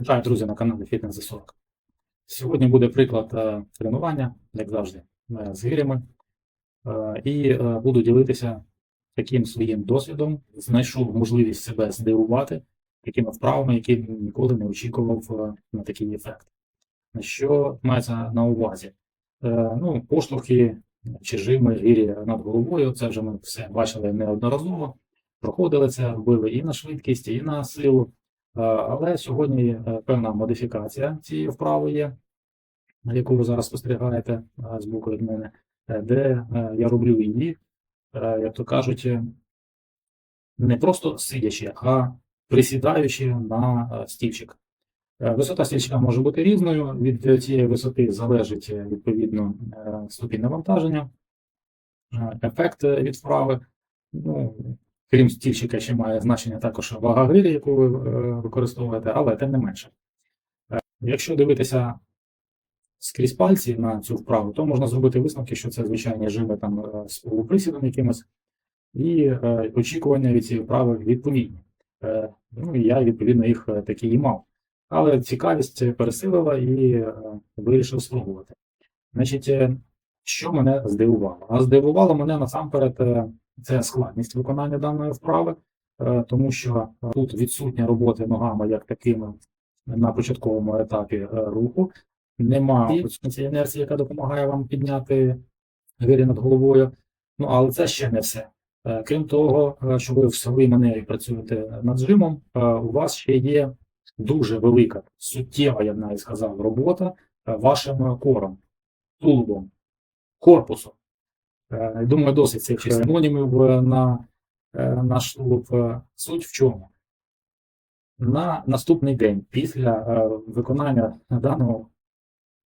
Вітаю, друзі, на каналі Fitness за 40. Сьогодні буде приклад е, тренування, як завжди, е, з гирями. Е, І буду ділитися таким своїм досвідом. Знайшов можливість себе здивувати такими вправами, які ніколи не очікував на такий ефект. Що мається на увазі? Ну, поштовхи чи жими гирі над головою, це вже ми все бачили неодноразово. Проходили це, робили і на швидкість, і на силу. Е, Але сьогодні е, певна модифікація цієї вправи є, яку ви зараз спостерігаєте е, збоку від мене, де я роблю її, як то кажуть, не просто сидячи, а присідаючи на стільчик. Висота стільчика може бути різною. Від цієї висоти залежить відповідно ступінь навантаження, ефект від вправи. Ну, крім стільчика, ще має значення також вага гирі, яку ви е, використовуєте, але тим не менше. Е, Якщо дивитися скрізь пальці на цю вправу, то можна зробити висновки, що це звичайні жими там е, з полуприсідом якимось, і очікування від цієї вправи відповідні. Ну і я відповідно їх такі і мав. Але цікавість пересилила і вирішив спробувати. Значить, що мене здивувало? А здивувало мене насамперед це складність виконання даної вправи, е, тому що е, тут відсутня роботи ногами як такими на початковому етапі е, руху. Нема цієї інерції, яка допомагає вам підняти гирі над головою. Ну, але це ще не все. Крім того, що ви в силовій манері працюєте над жимом, у вас ще є дуже велика, суттєва, я б навіть сказав, робота вашим кором, тулубом, корпусом. Е, Думаю, досить цих синонімів на е, наш тулуб. Е, Суть в чому? На наступний день після виконання даного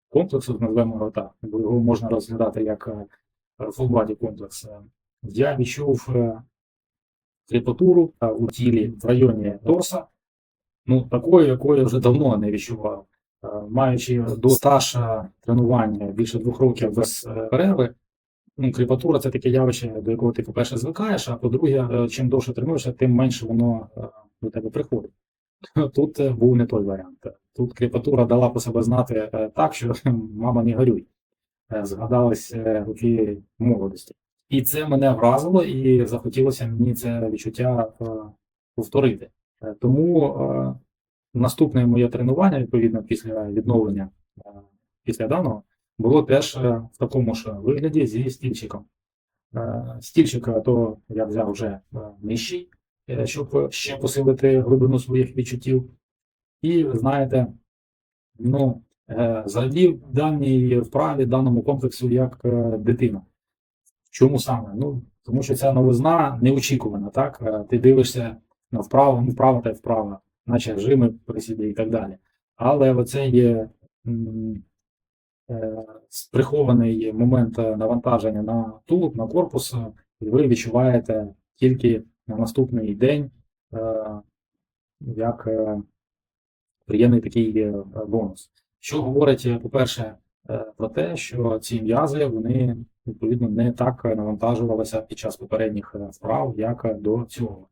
комплексу, називаємо його так, бо його можна розглядати як body комплекс, я відчув крепатуру е, у тілі в районі торса, ну, такої, якої я вже давно не відчував. Маючи до стаж тренування більше двох років без перерви, ну, крепатура це таке явище, до якого ти, по-перше, звикаєш, а по-друге, е, чим довше тренуєшся, тим менше воно е, до тебе приходить. Тут е, був не той варіант. Тут крепатура дала по себе знати так, що мама не горюй. Згадались роки молодості. І це мене вразило, і захотілося мені це відчуття повторити. Тому наступне моє тренування, відповідно, після відновлення після даного, було теж в такому ж вигляді зі стільчиком. Е, Стільчика то я взяв вже е, нижчий, щоб ще посилити глибину своїх відчуттів. І знаєте, ну, зрадів даній вправі, даному комплексу як дитина. Чому саме? Ну, тому що ця новизна неочікувана, так? Ти дивишся на вправо, ну, вправо та й вправо, наче жими присіди і так далі. Але оце є прихований момент е, навантаження на тулуб, на корпус, е, і ви відчуваєте тільки на наступний день е, як е, приємний такий е, бонус. Що говорить, е, по-перше, е, про те, що ці м'язи вони відповідно не так навантажувалися під час попередніх е, вправ, як е, до цього.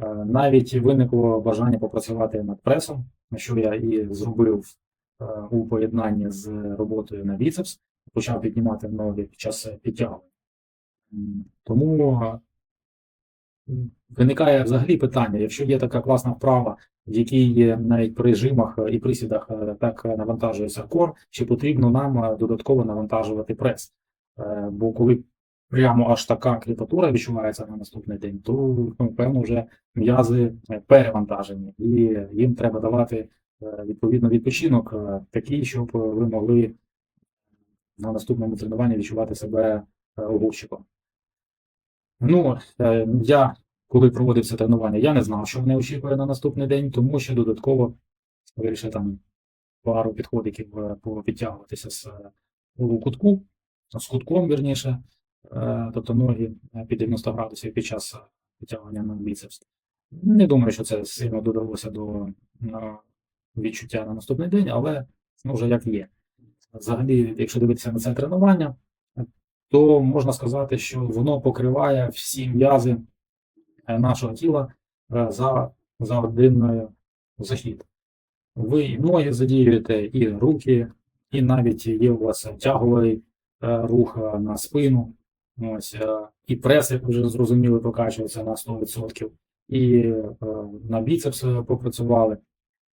Е, Навіть виникло бажання попрацювати над пресом, що я і зробив е, у поєднанні з роботою на біцепс, почав піднімати ноги під час е, підтягування. Тому е, виникає взагалі питання, якщо є така класна вправа, в якій навіть при жимах е, і присідах е, так е, навантажується кор, чи потрібно нам е, додатково навантажувати прес? Е, Бо коли прямо аж така кріпатура відчувається на наступний день, то ну, певно вже м'язи е, перевантажені, і їм треба давати е, відповідно відпочинок е, такий, щоб ви могли на наступному тренуванні відчувати себе е, огурчиком. Ну, е, я коли проводив це тренування, я не знав, що мене очікує на наступний день, тому що додатково вирішив там пару підходиків е, підтягуватися з е, кутку, з кутком, вірніше, е, тобто ноги е, під 90 градусів під час е, підтягування на біцепс. Не думаю, що це сильно додалося до е, відчуття на наступний день, але ну, вже як є. Взагалі, якщо дивитися на це тренування, то можна сказати, що воно покриває всі м'язи е, нашого тіла е, за, за один е, захід. Ви і ноги задіюєте, і руки, і навіть є у вас тяговий рух на спину. Ось, і прес, як ви вже зрозуміли, прокачується на 100%, і на біцепс попрацювали,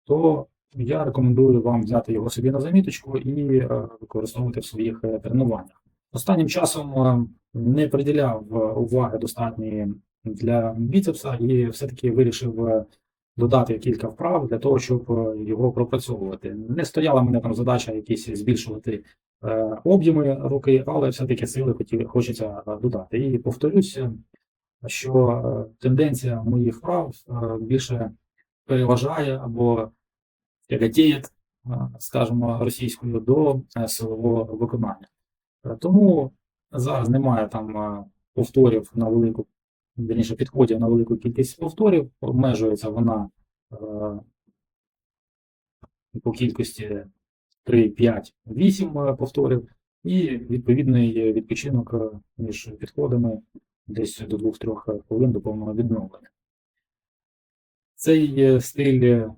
то я рекомендую вам взяти його собі на заміточку і е, використовувати в своїх е, тренуваннях. Останнім часом е, не приділяв уваги достатньої для біцепса і все-таки вирішив додати кілька вправ для того, щоб його пропрацьовувати. Не стояла мене там задача якісь збільшувати об'єми руки, але все-таки сили хочеться додати. І повторюся, що тенденція моїх вправ більше переважає або тяготіє, е, скажімо, російською до е, силового виконання. Е, Тому зараз немає там повторів на велику, вірніше підходів на велику кількість повторів, обмежується вона по кількості 3, 5, 8 е, повторів, і відповідний відпочинок між підходами десь до 2-3 хвилин до повного відновлення. Цей стиль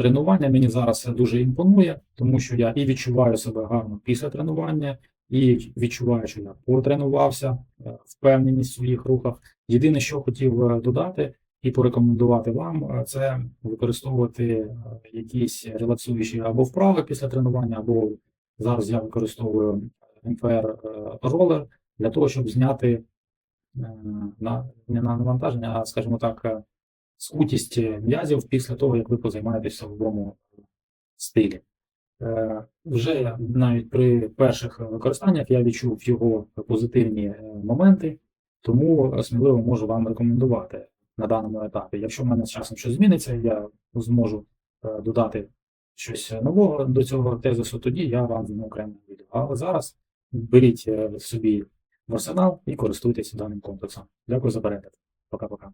тренування мені зараз дуже імпонує, тому що я і відчуваю себе гарно після тренування, і відчуваю, що я потренувався, е, впевненість в своїх рухах. Єдине, що хотів е, додати і порекомендувати вам, е, це використовувати якісь релаксуючі або вправи після тренування, або зараз я використовую МФР ролер для того, щоб зняти на, не на навантаження, а скажімо так, скутість м'язів після того, як ви позаймаєтеся в новому стилі. Е, Вже навіть при перших використаннях я відчув його позитивні е, моменти, тому сміливо можу вам рекомендувати на даному етапі. Якщо в мене з часом щось зміниться, я зможу е, додати щось нового до цього тезису, тоді я вам зніму окреме відео. Але зараз беріть собі в арсенал і користуйтесь даним комплексом. Дякую за перегляд. Пока-пока.